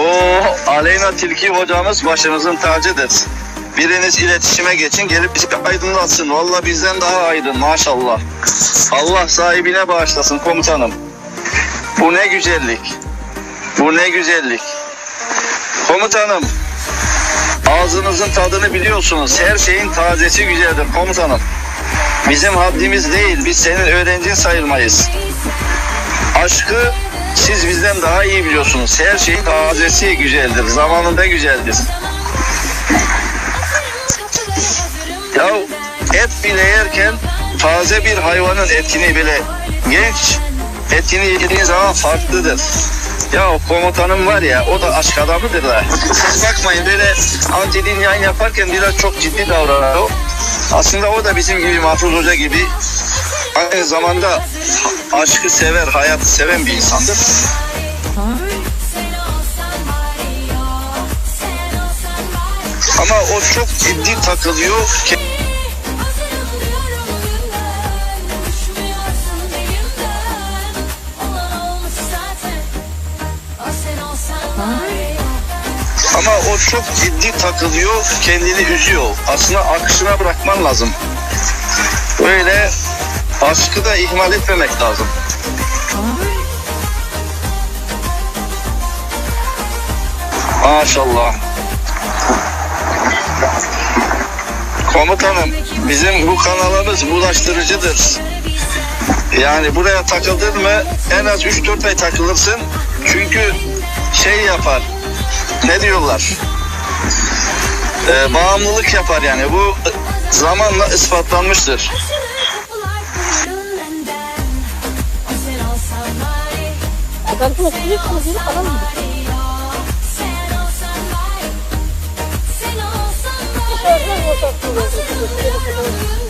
O Aleyna Tilki hocamız başımızın tacıdır. Biriniz iletişime geçin gelip bizi aydınlatsın. Valla bizden daha aydın maşallah. Allah sahibine bağışlasın komutanım. Bu ne güzellik. Bu ne güzellik. Komutanım ağzınızın tadını biliyorsunuz. Her şeyin tazesi güzeldir komutanım. Bizim haddimiz değil. Biz senin öğrencin sayılmayız. Aşkı siz bizden daha iyi biliyorsunuz. Her şeyin tazesi güzeldir. Zamanında güzeldir. Ya et bile yerken taze bir hayvanın etini bile genç etini yediğin zaman farklıdır. Ya komutanım var ya o da aşk adamıdır da. Siz bakmayın böyle anti yayın yaparken biraz çok ciddi davranıyor. Aslında o da bizim gibi Mahfuz Hoca gibi aynı zamanda aşkı sever, hayatı seven bir insandır. Ama o çok ciddi takılıyor. Ama o çok ciddi takılıyor, kendini üzüyor. Aslında akışına bırakman lazım. Böyle aşkı da ihmal etmemek lazım. Maşallah. Komutanım, bizim bu kanalımız bulaştırıcıdır. Yani buraya takıldın mı en az 3-4 ay takılırsın. Çünkü şey yapar, ne diyorlar? Ee, bağımlılık yapar yani. Bu zamanla ispatlanmıştır. Ben de oturuyor konuşuyor falan mı? Sen olsan var ya. Sen olsan var.